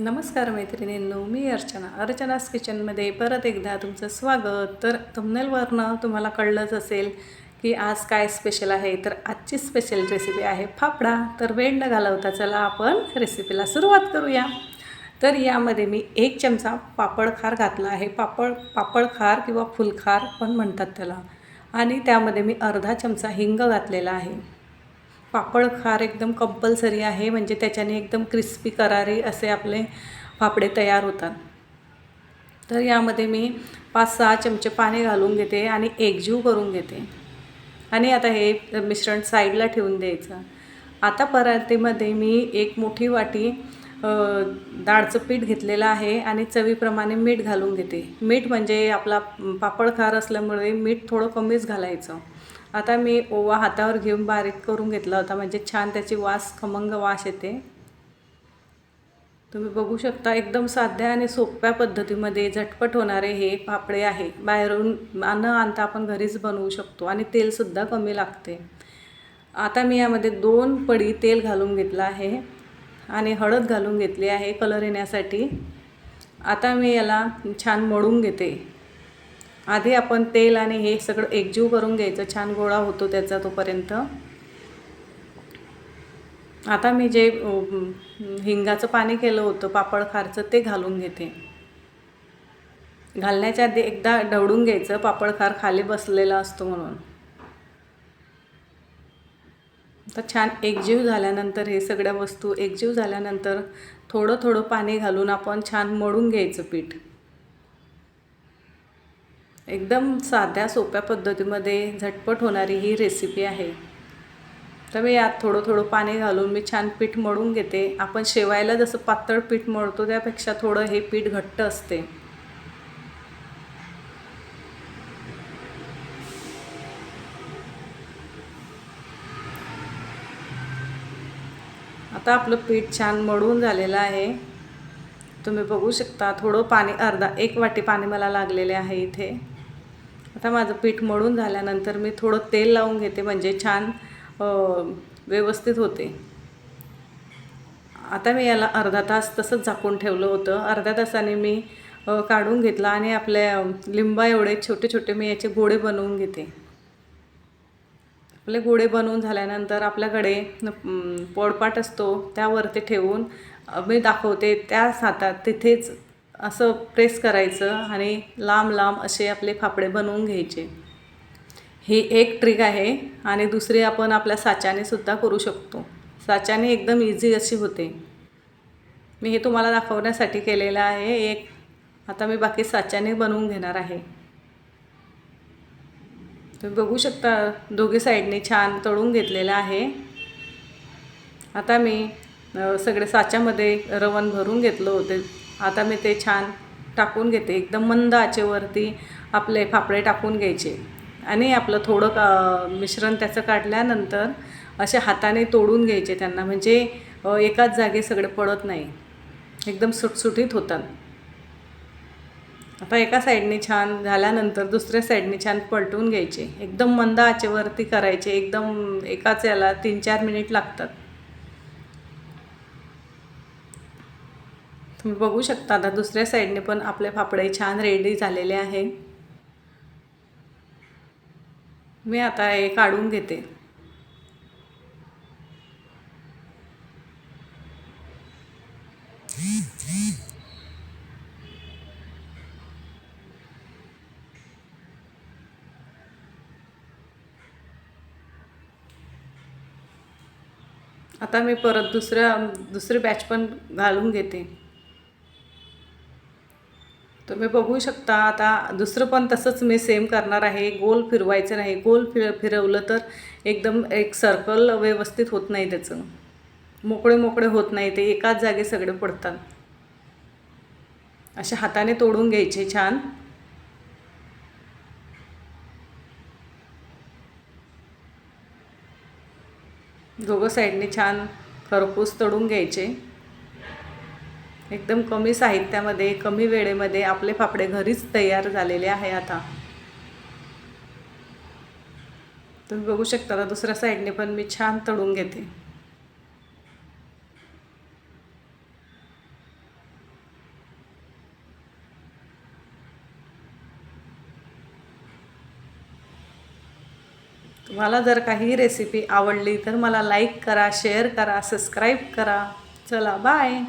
नमस्कार मैत्रिणींनो मी अर्चना. अर्चनास किचनमध्ये परत एकदा तुमचं स्वागत. तर थंबनेलवरनं तुम्हाला कळलंच असेल की आज काय स्पेशल आहे. तर आजची स्पेशल रेसिपी आहे फाफडा. तर वेळ न घालवता चला आपण रेसिपीला सुरुवात करूया. तर यामध्ये मी एक चमचा पापड खार घातला आहे. पापड पापड खार किंवा फुलखार पण म्हणतात त्याला. आणि त्यामध्ये मी अर्धा चमचा हिंग घातलेला आहे. पापड खार एकदम कंपल्सरी आहे म्हणजे त्याच्याने एकदम क्रिस्पी करारी असे आपले फाफडे तयार होतात. तर यामध्ये मी पाच सहा चमचे पाणी घालून घेते आणि एकजीव करून घेते. आणि आता हे मिश्रण साईडला ठेवून द्यायचं. आता परातीमध्ये मी एक मोठी वाटी डाळचं पीठ घेतलेलं आहे आणि चवीप्रमाणे मीठ घालून घेते. मीठ म्हणजे आपला पापड खार असल्यामुळे मीठ थोडं कमीच घालायचं. आता मी ओवा हातावर घेऊन बारीक करून घेतला होता म्हणजे छान त्याची वास खमंग वास येते. तुम्ही बघू शकता एकदम साध्या आणि सोप्या पद्धतीमध्ये झटपट होणारे हे पापडे आहे. बाहेरून न आणता आपण घरीच बनवू शकतो आणि तेलसुद्धा कमी लागते. आता मी यामध्ये दोन पडी तेल घालून घेतलं आहे. आणि हळद घालून घेतली आहे कलर येण्यासाठी. आता मी याला छान मळून घेते. आधी आपण तेल आणि हे सगळं एकजीव करून घ्यायचं. छान गोळा होतो त्याचा तोपर्यंत. आता मी जे हिंगाचं पाणी केलं होतं पापड खारचं ते घालून घेते. घालण्याच्या आधी एकदा ढवळून घ्यायचं. पापड खार खाली बसलेला असतो म्हणून. तर छान एकजीव झाल्यानंतर हे सगळ्या वस्तू एकजीव झाल्यानंतर थोडं थोडं पाणी घालून आपण छान मळून घ्यायचं पीठ. एकदम साध्या सोप्या पद्धतीमध्ये झटपट होणारी ही रेसिपी आहे. तर मी यात थोडं थोडं पाणी घालून मी छान पीठ मळून घेते. आपण शेवायला जसं पातळ पीठ मळतो त्यापेक्षा थोडं हे पीठ घट्ट असते. आता आपलं पीठ छान मळून झालेलं आहे. तुम्ही बघू शकता थोडं पाणी अर्धा एक वाटी पाणी मला लागलेले आहे इथे. आता माझं पीठ मळून झाल्यानंतर मी थोडं तेल लावून घेते म्हणजे छान व्यवस्थित होते. आता मी याला अर्धा तास तसंच झाकून ठेवलं होतं. अर्ध्या तासाने मी काढून घेतला आणि आपल्या लिंबा एवढे छोटे छोटे मी याचे गोळे बनवून घेते. आपले गोळे बनवून झाल्यानंतर आपल्याकडे अं, पोळपाट असतो त्यावरती ठेवून मी दाखवते. त्या हातात तिथेच असं प्रेस करायचं आणि लांब लांब असे आपले फाफडे बनवून घ्यायचे. ही एक ट्रिक आहे आणि दुसरी आपण आपल्या साच्याने सुद्धा करू शकतो. साच्याने एकदम इझी अशी होते. मी हे तुम्हाला दाखवण्यासाठी केलेलं आहे. एक आता मी बाकी साच्याने बनवून घेणार आहे. तुम्ही बघू शकता दोघी साईडने छान तळून घेतलेलं आहे. आता मी सगळे साच्यामध्ये रवण भरून घेतलं होते. आता मी ते छान टाकून घेते. एकदम मंद आचेवरती आपले फाफडे टाकून घ्यायचे. आणि आपलं थोडं का मिश्रण त्याचं काढल्यानंतर असे हाताने तोडून घ्यायचे त्यांना. म्हणजे एकाच जागी सगळे पडत नाही. एकदम सुटसुटीत होतात. आता एका साईडने छान झाल्यानंतर दुसऱ्या साईडने छान पलटून घ्यायचे. एकदम मंद आचेवरती करायचे. एकदम एकाच याला तीन चार मिनिट लागतात. तुम्ही बघू शकता आता दुसऱ्या साईडने पण आपले फाफडे छान रेडी झालेले आहे. मी आता हे काढून घेते. आता मी परत दुसऱ्या दुसरी बॅच पण घालून घेते. तुम्ही बघू शकता आता दुसरं पण तसंच मी सेम करणार आहे. गोल फिरवायचं नाही. गोल फिर फिरवलं तर एकदम एक सर्कल व्यवस्थित होत नाही त्याचं. मोकळे मोकळे होत नाही ते. एकाच जागे सगळे पडतात. अशा हाताने तोडून घ्यायचे छान. दोघं साईडने छान खरपूस तळून घ्यायचे. एकदम कमी साहित्यामध्ये कमी वेळेमध्ये आपले फाफडे घरीच तयार झालेले आहे आता. तुम्ही बघू शकता दुसऱ्या साईडने पण मी छान तळून घेते. तुम्हाला जर काही रेसिपी आवडली तर मला लाईक करा शेअर करा सबस्क्राईब करा. चला बाय